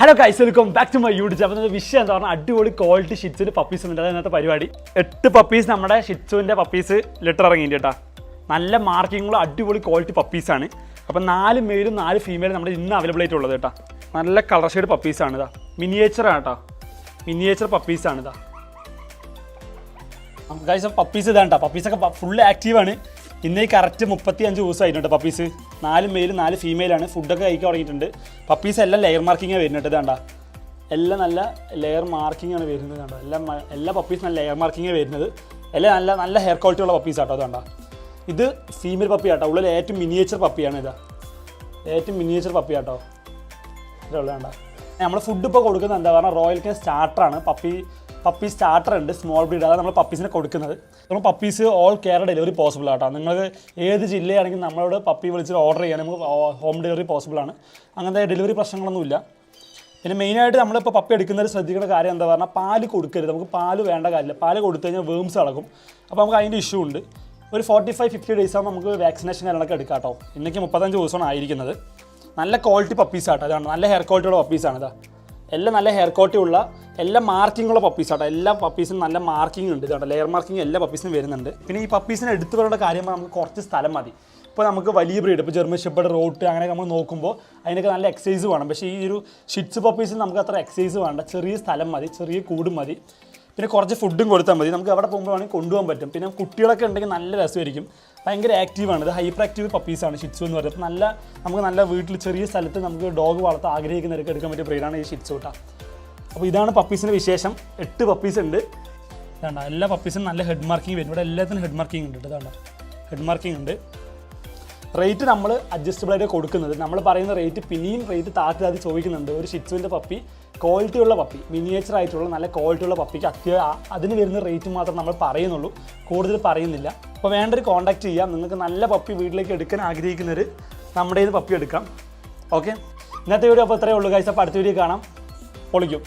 Hello guys welcome back to my YouTube അപ്പോൾ വിഷയം എന്താ പറഞ്ഞാൽ അടിപൊളി ക്വാളിറ്റി ഷിറ്റ്സിന് പപ്പീസ് ഉണ്ട്. അതിനകത്ത് പരിപാടി. എട്ട് പപ്പീസ് നമ്മുടെ ഷിറ്റ്സുവിന്റെ പപ്പീസ് ലിറ്റർ ഇറങ്ങി കേട്ടോ. നല്ല മാർക്കിങ്ങുള്ള അടിപൊളി ക്വാളിറ്റി പപ്പീസാണ് അപ്പോൾ നാല് മെയിലും നാല് ഫീമെയിലും നമ്മുടെ ഇന്ന് അവൈലബിൾ ആയിട്ടുള്ളത് കേട്ടോ. നല്ല കളർ ഷെയ്ഡ് പപ്പീസാണ് ഇതാ. മിനിയേച്ചറാണ് കേട്ടോ. മിനിയേച്ചർ പപ്പീസാണ് ഇതാ. ഗൈസ് പപ്പീസ് ഇതാണ് കേട്ടോ. പപ്പീസൊക്കെ ഫുൾ ആക്റ്റീവാണ് ഇന്നേ കറക്റ്റ് മുപ്പത്തി അഞ്ച് ദിവസമായിട്ടുണ്ട് പപ്പീസ് നാല് മെയിൽ നാല് ഫീമെയിലാണ് ഫുഡൊക്കെ കഴിക്കാൻ തുടങ്ങിയിട്ടുണ്ട്. പപ്പീസ് എല്ലാം ലെയർ മാർക്കിങ്ങാണ് വരുന്നുണ്ട് ഇതാണ്ടാ എല്ലാം നല്ല ലെയർ മാർക്കിംഗ് ആണ് വരുന്നത് കണ്ടോ? എല്ലാം എല്ലാ പപ്പീസ് നല്ല ലെയർ മാർക്കിംഗ് വരുന്നത്. എല്ലാം നല്ല നല്ല ഹെയർ ക്വാളിറ്റി ഉള്ള പപ്പീസ് ആട്ടോ അതുകൊണ്ടാ ഇത് ഫീമെയിൽ പപ്പി ആട്ടോ. ഉള്ളിൽ ഏറ്റവും മിനിയേച്ചർ പപ്പിയാണ് ഇതാ. ഏറ്റവും മിനിയേച്ചർ പപ്പി ആട്ടോ. ഇതുള്ളതാണ്ട നമ്മൾ ഫുഡ് ഇപ്പോൾ കൊടുക്കുന്നത് എന്താ? പറഞ്ഞാൽ റോയൽ കെയർ സ്റ്റാർട്ടറാണ് പപ്പി പപ്പി സ്റ്റാർട്ടർ ഉണ്ട് സ്മോൾ ബ്രീഡ് അതാണ് നമ്മൾ പപ്പീസിനെ കൊടുക്കുന്നത്. നമ്മൾ puppies all care delivery possible ആട്ടോ. നിങ്ങൾ ഏത് ജില്ലയാണെങ്കിലും നമ്മളോട് പപ്പി വിളിച്ചിട്ട് ഓർഡർ ചെയ്യാൻ നമുക്ക് ഹോം ഡെലിവറി പോസിബിൾ ആണ്. അങ്ങനത്തെ ഡെലിവറി പ്രശ്നങ്ങളൊന്നുമില്ല പിന്നെ മെയിനായിട്ട് നമ്മളിപ്പോൾ പപ്പി എടുക്കുന്നവർ ശ്രദ്ധിക്കേണ്ട കാര്യം എന്താ പറഞ്ഞാൽ പാൽ കൊടുക്കരുത്. നമുക്ക് പാൽ വേണ്ട കാര്യമില്ല. പാൽ കൊടുത്തു കഴിഞ്ഞാൽ വേംസ് അടക്കും അപ്പോൾ നമുക്ക് അതിന്റെ ഇഷ്യൂ ഉണ്ട്. ഒരു ഫോർട്ടി ഫൈവ് ഫിഫ്റ്റി ഡേയ്സ് ആകുമ്പോൾ നമുക്ക് വാക്സിനേഷൻ കാര്യങ്ങളൊക്കെ എടുക്കാം കേട്ടോ. ഇന്നേക്ക് മുപ്പത്തഞ്ച് ദിവസമാണ് ആയിരിക്കുന്നത്. നല്ല ക്വാളിറ്റി പപ്പീസ് ആട്ടോ. അതാണ് നല്ല ഹെയർ ക്വാളിറ്റിയുള്ള പപ്പീസാണ് ഇതാ. എല്ലാം നല്ല ഹെയർ ക്വാളിറ്റി ഉള്ള എല്ലാ മാർക്കിങ്ങുള്ള പപ്പീസ് ആട്ടോ. എല്ലാ പപ്പീസിനും നല്ല മാർക്കിംഗ് ഉണ്ട് കേട്ടോ ലെയർ മാർക്കിംഗ് എല്ലാ പപ്പീസിനും വരുന്നുണ്ട്. പിന്നെ ഈ പപ്പീസിനെ എടുത്തു പറയേണ്ട കാര്യം നമുക്ക് കുറച്ച് സ്ഥലം മതി. ഇപ്പോൾ നമുക്ക് വലിയ ബ്രീഡ് ഇപ്പോൾ ജർമ്മൻ ഷെപ്പേഡ് റോട്ട് അങ്ങനെ നമ്മൾ നോക്കുമ്പോൾ അതിനൊക്കെ നല്ല എക്സസൈസ് വേണം. പക്ഷേ ഈ ഒരു ഷിറ്റ്സ് പപ്പീസിൽ നമുക്ക് അത്ര എക്സസൈസ് വേണ്ട. ചെറിയ സ്ഥലം മതി ചെറിയ കൂടും മതി. പിന്നെ കുറച്ച് ഫുഡും കൊടുത്താൽ മതി. നമുക്ക് അവിടെ പോകുമ്പോൾ വേണമെങ്കിൽ കൊണ്ടുപോകാൻ പറ്റും. പിന്നെ കുട്ടികളൊക്കെ ഉണ്ടെങ്കിൽ നല്ല രസമായിരിക്കും. ഭയങ്കര ആക്റ്റീവാണ് ഇത് ഹൈപ്പർ ആക്റ്റീവ് പപ്പീസാണ് ഷിറ്റ്സു എന്ന് പറയുന്നത്. നല്ല നമുക്ക് നല്ല വീട്ടിൽ ചെറിയ സ്ഥലത്ത് നമുക്ക് ഡോഗ് വളർത്താൻ ആഗ്രഹിക്കുന്നവർക്ക് എടുക്കാൻ പറ്റിയ ബ്രീഡാണ് ഈ ഷിറ്റ്സു കേട്ടോ അപ്പോൾ ഇതാണ് പപ്പീസിന്റെ വിശേഷം. എട്ട് പപ്പീസ് ഉണ്ട്. ഇതാണ്ട എല്ലാ പപ്പീസും നല്ല ഹെഡ് മാർക്കിംഗ് വരും. ഇവിടെ എല്ലാത്തിനും ഹെഡ് മാർക്കിംഗ് ഉണ്ട് ഇതാണ്ട. ഹെഡ് മാർക്കിംഗ് ഉണ്ട്. റേറ്റ് നമ്മൾ അഡ്ജസ്റ്റബിൾ ആയിട്ട് കൊടുക്കുന്നത്. നമ്മൾ പറയുന്ന റേറ്റ് പിന്നെയും റേറ്റ് താത്തി താത്തി ചോദിക്കുന്നുണ്ട്. ഒരു ഷിറ്റ്സുവിന്റെ പപ്പി ക്വാളിറ്റി ഉള്ള പപ്പി മിനിയേച്ചർ ആയിട്ടുള്ള നല്ല ക്വാളിറ്റി ഉള്ള പപ്പിക്ക് അത്യാ അതിന് വരുന്ന റേറ്റ് മാത്രം നമ്മൾ പറയുന്നുള്ളൂ. കൂടുതൽ പറയുന്നില്ല. അപ്പോൾ വേണ്ട ഒരു കോൺടാക്ട് ചെയ്യാം. നിങ്ങൾക്ക് നല്ല പപ്പി വീട്ടിലേക്ക് എടുക്കാൻ ആഗ്രഹിക്കുന്നവർ നമ്മുടെ കയ്യിൽ പപ്പി എടുക്കാം. ഓക്കെ ഇന്നത്തെ വീഡിയോ അപ്പോൾ ഇത്രയേ ഉള്ളൂ കാഴ്ച അപ്പോൾ അടുത്ത വീഡിയോ കാണാം. പൊളിക്കും.